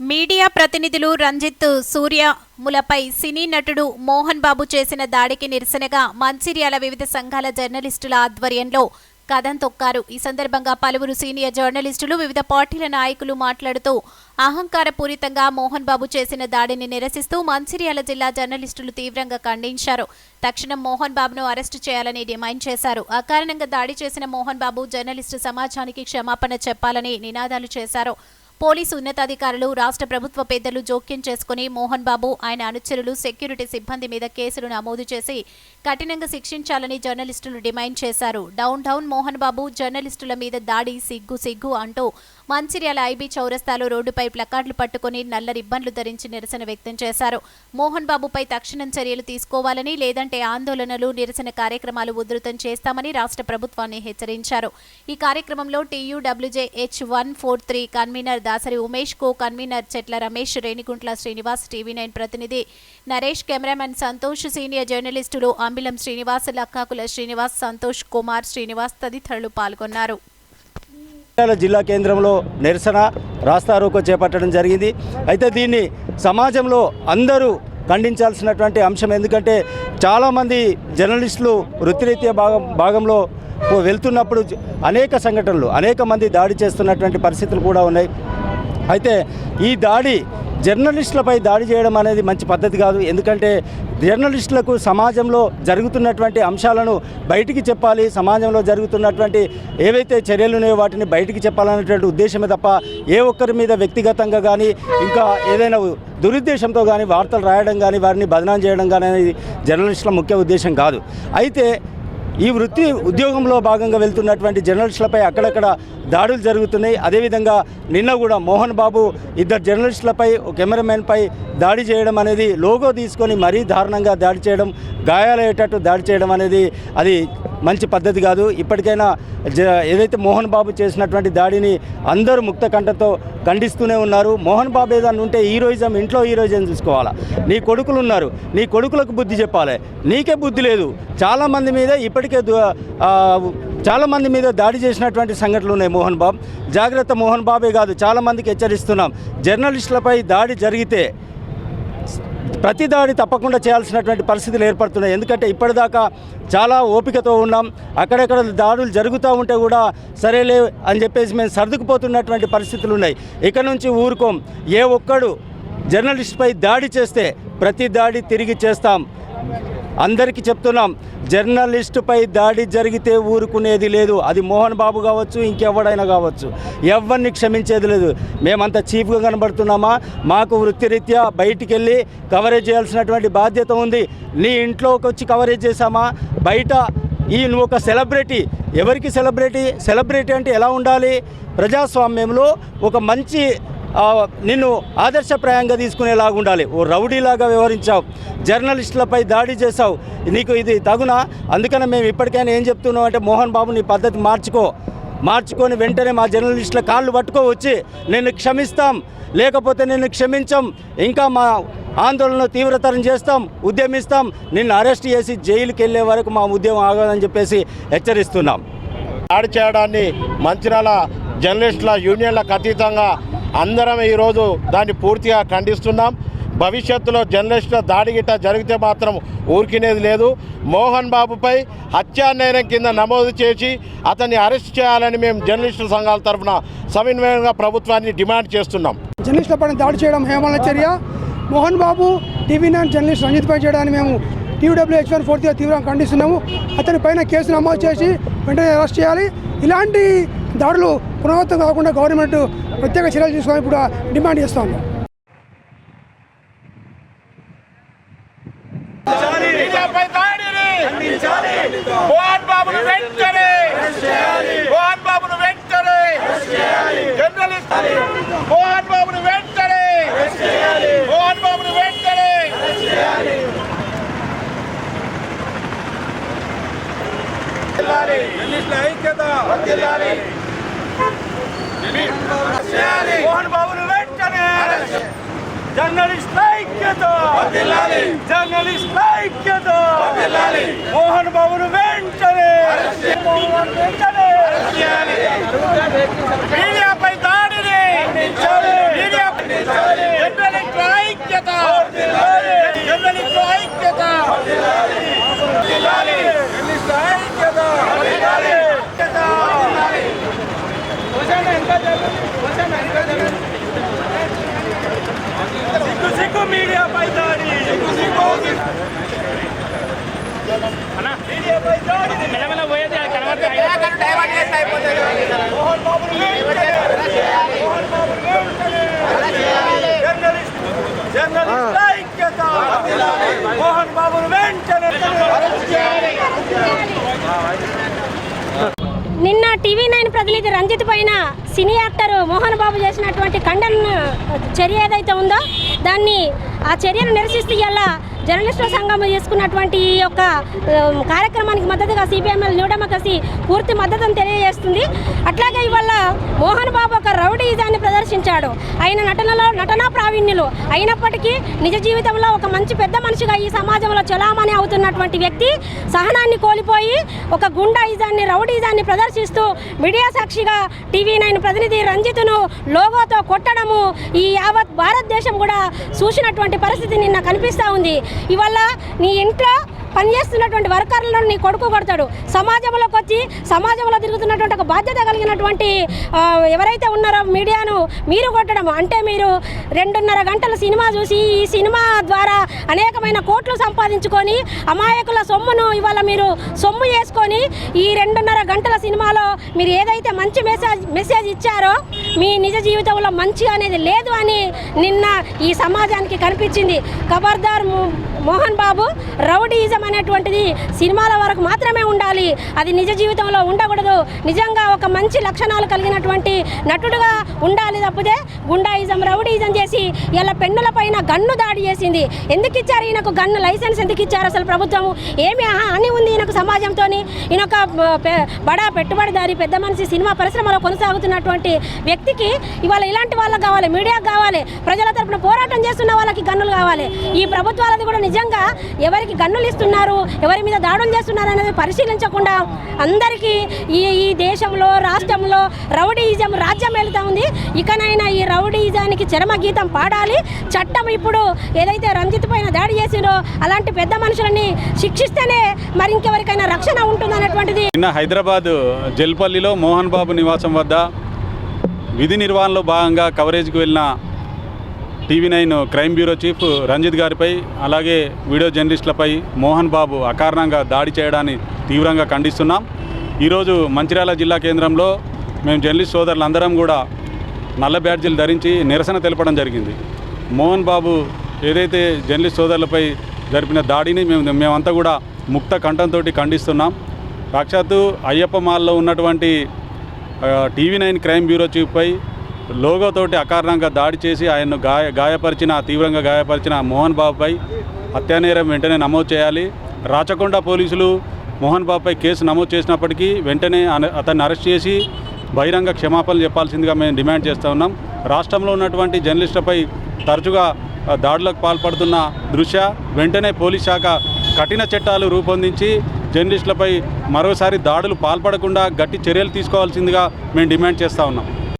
Media ప్రతినిధులు రంజిత్ సూర్యములపై సినీ నటుడు మోహన్ బాబు చేసిన దాడికి నిరసనగా మంచిర్యాల వివిధ సంఘాల జర్నలిస్టుల ఆధ్వర్యంలో కథం తొక్కారు. ఈ సందర్భంగా పలువురు సీనియర్ జర్నలిస్టులు వివిధ పార్టీల నాయకులు మాట్లాడుతూ అహంకారపూరితంగా మోహన్ బాబు చేసిన దాడిని నిరసిస్తూ మంచిర్యాల జిల్లా జర్నలిస్టులు తీవ్రంగా ఖండించారు. తక్షణం మోహన్ బాబును అరెస్టు చేయాలని డిమాండ్ చేశారు. అకారణంగా దాడి చేసిన మోహన్ బాబు జర్నలిస్టు సమాజానికి క్షమాపణ చెప్పాలని నినాదాలు చేశారు. పోలీసు ఉన్నతాధికారులు రాష్ట్ర ప్రభుత్వ పెద్దలు జోక్యం చేసుకుని మోహన్ బాబు ఆయన అనుచరులు సెక్యూరిటీ సిబ్బంది మీద కేసులు నమోదు చేసి కఠినంగా శిక్షించాలని జర్నలిస్టులు డిమాండ్ చేశారు. డౌన్ డౌన్ మోహన్ బాబు జర్నలిస్టుల మీద దాడి సిగ్గు సిగ్గు అంటూ మంచిర్యాల ఐబీ చౌరస్తాలో రోడ్డుపై ప్లకార్డులు పట్టుకుని నల్ల రిబ్బన్లు ధరించి నిరసన వ్యక్తం చేశారు. మోహన్ బాబుపై తక్షణం చర్యలు తీసుకోవాలని లేదంటే ఆందోళనలు నిరసన కార్యక్రమాలు ఉధృతం చేస్తామని రాష్ట్ర ప్రభుత్వాన్ని హెచ్చరించారు. ఈ కార్యక్రమంలో TUWJ H one four three convener Dasari Umesh co convener Chetla Ramesh Renigunta Srinivas TV nine ప్రతినిధి నరేష్ కెమెరామెన్ సంతోష్ సీనియర్ జర్నలిస్టులు అంబిలం శ్రీనివాస్ లక్కాకుల శ్రీనివాస్ సంతోష్ కుమార్ శ్రీనివాస్ తదితరులు పాల్గొన్నారు. జిల్లా కేంద్రంలో నిరసన రాస్తారోకో చేపట్టడం జరిగింది. అయితే దీన్ని సమాజంలో అందరూ ఖండించాల్సినటువంటి అంశం ఎందుకంటే చాలామంది జర్నలిస్టులు వృత్తిరీత్యా భాగం భాగంలో వెళ్తున్నప్పుడు అనేక సంఘటనలు అనేక మంది దాడి చేస్తున్నటువంటి పరిస్థితులు కూడా ఉన్నాయి. అయితే ఈ దాడి జర్నలిస్టులపై దాడి చేయడం అనేది మంచి పద్ధతి కాదు. ఎందుకంటే జర్నలిస్టులకు సమాజంలో జరుగుతున్నటువంటి అంశాలను బయటికి చెప్పాలి. సమాజంలో జరుగుతున్నటువంటి ఏవైతే చర్యలు ఉన్నాయో వాటిని బయటికి చెప్పాలనేటువంటి ఉద్దేశమే తప్ప ఏ ఒక్కరి మీద వ్యక్తిగతంగా కానీ ఇంకా ఏదైనా దురుద్దేశంతో కానీ వార్తలు రాయడం కానీ వారిని బదనాం చేయడం కానీ అనేది జర్నలిస్టుల ముఖ్య ఉద్దేశం కాదు. అయితే ఈ వృత్తి ఉద్యోగంలో భాగంగా వెళ్తున్నటువంటి జర్నలిస్టులపై అక్కడక్కడ దాడులు జరుగుతున్నాయి. అదేవిధంగా నిన్న కూడా మోహన్ బాబు ఇద్దరు జర్నలిస్టులపై కెమెరామెన్పై దాడి చేయడం అనేది లోగో తీసుకొని మరీ దారుణంగా దాడి చేయడం గాయాలయ్యేటట్టు దాడి చేయడం అనేది అది మంచి పద్ధతి కాదు. ఇప్పటికైనా జ ఏదైతే మోహన్ బాబు చేసినటువంటి దాడిని అందరూ ముక్త కంటతో ఖండిస్తూనే ఉన్నారు. మోహన్ బాబు ఏదన్నా ఉంటే హీరోయిజం ఇంట్లో హీరోయిజం చూసుకోవాలా? నీ కొడుకులు ఉన్నారు. నీ కొడుకులకు బుద్ధి చెప్పాలి. నీకే బుద్ధి లేదు. చాలామంది మీద ఇప్పటికే చాలామంది మీద దాడి చేసినటువంటి సంఘటనలు ఉన్నాయి మోహన్ బాబు. జాగ్రత్త మోహన్ బాబే కాదు. చాలామందికి హెచ్చరిస్తున్నాం. జర్నలిస్టులపై దాడి జరిగితే ప్రతి దాడి తప్పకుండా చేయాల్సినటువంటి పరిస్థితులు ఏర్పడుతున్నాయి. ఎందుకంటే ఇప్పటిదాకా చాలా ఓపికతో ఉన్నాం. అక్కడక్కడ దాడులు జరుగుతూ ఉంటే కూడా సరేలే అని చెప్పేసి మేము సర్దుకుపోతున్నటువంటి పరిస్థితులు ఉన్నాయి. ఇక నుంచి ఊరుకోం. ఏ ఒక్కడు జర్నలిస్ట్పై దాడి చేస్తే ప్రతి దాడి తిరిగి చేస్తాం. అందరికీ చెప్తున్నాం జర్నలిస్టుపై దాడి జరిగితే ఊరుకునేది లేదు. అది మోహన్ బాబు కావచ్చు ఇంకెవడైనా కావచ్చు. ఎవరిని క్షమించేది లేదు. మేమంత చీఫ్గా కనబడుతున్నామా? మాకు వృత్తిరీత్యా బయటికి వెళ్ళి కవరేజ్ చేయాల్సినటువంటి బాధ్యత ఉంది. నీ ఇంట్లోకి వచ్చి కవరేజ్ చేశామా? బయట ఈ నువ్వు ఒక సెలబ్రిటీ ఎవరికి సెలబ్రిటీ సెలబ్రిటీ అంటే ఎలా ఉండాలి? ప్రజాస్వామ్యంలో ఒక మంచి నిన్ను ఆదర్శప్రాయంగా తీసుకునేలాగా ఉండాలి. ఓ రౌడీలాగా వ్యవహరించావు. జర్నలిస్టులపై దాడి చేశావు. నీకు ఇది తగునా? అందుకనే మేము ఇప్పటికైనా ఏం చెప్తున్నాం అంటే మోహన్ బాబు నీ పద్ధతి మార్చుకో. మార్చుకొని వెంటనే మా జర్నలిస్టుల కాళ్ళు పట్టుకో వచ్చి నిన్ను క్షమిస్తాం. లేకపోతే నిన్ను క్షమించం. ఇంకా మా ఆందోళన తీవ్రతరం చేస్తాం. ఉద్యమిస్తాం. నిన్ను అరెస్ట్ చేసి జైలుకి వెళ్ళే వరకు మా ఉద్యమం ఆగదని చెప్పేసి హెచ్చరిస్తున్నాం. దాడి చేయడాన్ని మంచిర్యాల జర్నలిస్టుల యూనియన్లకు అతీతంగా అందరం ఈరోజు దాన్ని పూర్తిగా ఖండిస్తున్నాం. భవిష్యత్తులో జర్నలిస్టుల దాడి గిట్ట జరిగితే మాత్రం ఊరికినేది లేదు. మోహన్ బాబుపై హత్యానేరం కింద నమోదు చేసి అతన్ని అరెస్ట్ చేయాలని మేము జర్నలిస్టుల సంఘాల తరఫున సమన్వయంగా ప్రభుత్వాన్ని డిమాండ్ చేస్తున్నాం. జర్నలిస్టుల పైన దాడి చేయడం హేమల చర్య. Mohan Babu TV nine journalist Ranjith పై చేయడాన్ని మేము టీడబ్ల్యూహెచ్ వన్ ఫోర్త్గా తీవ్రంగా ఖండిస్తున్నాము. అతని పైన కేసు నమోదు చేసి వెంటనే అరెస్ట్ చేయాలి. ఇలాంటి దాడులు పునరావృతం కాకుండా గవర్నమెంట్ ప్రత్యేక చర్యలు తీసుకొని కూడా డిమాండ్ చేస్తూ ఉన్నాం మీడియాపై దాడిని మోహన్ బాబును వెంటనే మోహన్ బాబును వెంటనే జర్నలిస్ట్ మోహన్ బాబును వెంటనే జర్నలిస్ట్ ఐక్యత. జర్నలిస్ట్ ఐక్యత. మోహన్ బాబును వెంటనే వెంటనే మీడియాపై దాడిని జర్నలిస్ట్ ఐక్యత. జర్నలిస్ట్ ఐక్యత. జర్నలిస్ట్ ఐక్యత. మోహన్ బాబును వెంటనే నిన్న టీవీ నైన్ ప్రతినిధి రంజిత్ పైన సినీ యాక్టర్ మోహన్ బాబు చేసినటువంటి ఖండన చర్య ఏదైతే ఉందో దాన్ని ఆ చర్యను నిరసిస్తూ ఇలా జర్నలిస్టుల సంఘం చేసుకున్నటువంటి ఈ యొక్క కార్యక్రమానికి మద్దతుగా సిపిఎంఎల్ న్యూ డెమోక్రసీ పూర్తి మద్దతును తెలియజేస్తుంది. అట్లాగే ఇవాళ మోహన్ బాబు ఒక రౌడీజాన్ని ప్రదర్శించాడు ఆయన నటనలో నటనా ప్రావీణ్యులు అయినప్పటికీ నిజ జీవితంలో ఒక మంచి పెద్ద మనిషిగా ఈ సమాజంలో చలామణి అవుతున్నటువంటి వ్యక్తి సహనాన్ని కోల్పోయి ఒక గుండాయిజాన్ని రౌడీజాన్ని ప్రదర్శిస్తూ మీడియా సాక్షిగా టీవీ నైన్ ప్రతినిధి రంజిత్ను లోగోతో కొట్టడము ఈ యావత్ భారతదేశం కూడా చూసినటువంటి పరిస్థితి నిన్న కనిపిస్తూ ఉంది. ఇవల్ల నీ ఇంట్లో పనిచేస్తున్నటువంటి వర్కర్లను నీ కొడుకు కొడతాడు. సమాజంలోకి వచ్చి సమాజంలో తిరుగుతున్నటువంటి ఒక బాధ్యత కలిగినటువంటి ఎవరైతే ఉన్నారో మీడియాను మీరు కొట్టడం అంటే మీరు రెండున్నర గంటల సినిమా చూసి ఈ సినిమా ద్వారా అనేకమైన కోట్లు సంపాదించుకొని అమాయకుల సొమ్మును ఇవాళ మీరు సొమ్ము చేసుకొని ఈ రెండున్నర గంటల సినిమాలో మీరు ఏదైతే మంచి మెసేజ్ మెసేజ్ ఇచ్చారో మీ నిజ జీవితంలో మంచి అనేది లేదు అని నిన్న ఈ సమాజానికి కనిపించింది. ఖబర్దార్ మోహన్ బాబు రౌడీజం అనేటువంటిది సినిమాల వరకు మాత్రమే ఉండాలి. అది నిజ జీవితంలో ఉండకూడదు. నిజంగా ఒక మంచి లక్షణాలు కలిగినటువంటి నటుడుగా ఉండాలి తప్పితే గుండాయిజం రౌడీజం చేసి ఇలా పెన్నుల పైన గన్ను దాడి చేసింది. ఎందుకు ఇచ్చారు? ఈయనకు గన్ను లైసెన్స్ ఎందుకు ఇచ్చారు అసలు ప్రభుత్వం ఏమి అని ఉంది ఈయనకు సమాజంతో ఈయనొక బడా పెట్టుబడిదారి పెద్ద మనిషి సినిమా పరిశ్రమలో కొనసాగుతున్నటువంటి వ్యక్తికి ఇవాళ ఇలాంటి వాళ్ళకి కావాలి మీడియాకు కావాలి ప్రజల తరపున పోరాటం చేస్తున్న వాళ్ళకి గన్నులు కావాలి. ఈ ప్రభుత్వాలది కూడా నిజంగా ఎవరికి గన్నులు చేస్తున్నారు ఎవరి మీద దాడులు చేస్తున్నారు అనేది పరిశీలించకుండా అందరికీ ఈ ఈ దేశంలో రాష్ట్రంలో రౌడీయిజం రాజ్యం వెళ్తా ఉంది. ఇకనైనా ఈ రౌడీయిజానికి చరమ గీతం పాడాలి. చట్టం ఇప్పుడు ఏదైతే రంజిత్ పైన దాడి చేసిందో అలాంటి పెద్ద మనుషులని శిక్షిస్తేనే మరి ఇంకెవరికైనా రక్షణ ఉంటుందనేటువంటిది నిన్న హైదరాబాద్ జల్పల్లిలో మోహన్ బాబు నివాసం వద్ద విధి నిర్వహణలో భాగంగా కవరేజ్కి వెళ్ళిన TV nine crime bureau chief Ranjith గారిపై అలాగే వీడియో జర్నలిస్టులపై మోహన్ బాబు అకారణంగా దాడి చేయడాన్ని తీవ్రంగా ఖండిస్తున్నాం. ఈరోజు మంచిర్యాల జిల్లా కేంద్రంలో మేము జర్నలిస్ట్ సోదరులందరం కూడా నల్ల బ్యాడ్జీలు ధరించి నిరసన తెలపడం జరిగింది. మోహన్ బాబు ఏదైతే జర్నలిస్ట్ సోదరులపై జరిపిన దాడిని మేము మేమంతా కూడా ముక్త కంఠంతో ఖండిస్తున్నాం. సాక్షాత్తు అయ్యప్ప మాల్లో ఉన్నటువంటి టీవీ నైన్ క్రైమ్ బ్యూరో చీఫ్పై లోగోతోటి అకారణంగా దాడి చేసి ఆయన్ను గాయ గాయపరిచిన తీవ్రంగా గాయపరిచిన మోహన్ బాబుపై హత్యానేరం వెంటనే నమోదు చేయాలి. రాచకొండ పోలీసులు మోహన్ బాబుపై కేసు నమోదు చేసినప్పటికీ వెంటనే అన- అతన్ని అరెస్ట్ చేసి బహిరంగ క్షమాపణలు చెప్పాల్సిందిగా మేము డిమాండ్ చేస్తూ ఉన్నాం. రాష్ట్రంలో ఉన్నటువంటి జర్నలిస్టులపై తరచుగా దాడులకు పాల్పడుతున్న దృశ్య వెంటనే పోలీస్ శాఖ కఠిన చట్టాలు రూపొందించి జర్నలిస్టులపై మరోసారి దాడులు పాల్పడకుండా గట్టి చర్యలు తీసుకోవాల్సిందిగా మేము డిమాండ్ చేస్తూ ఉన్నాం.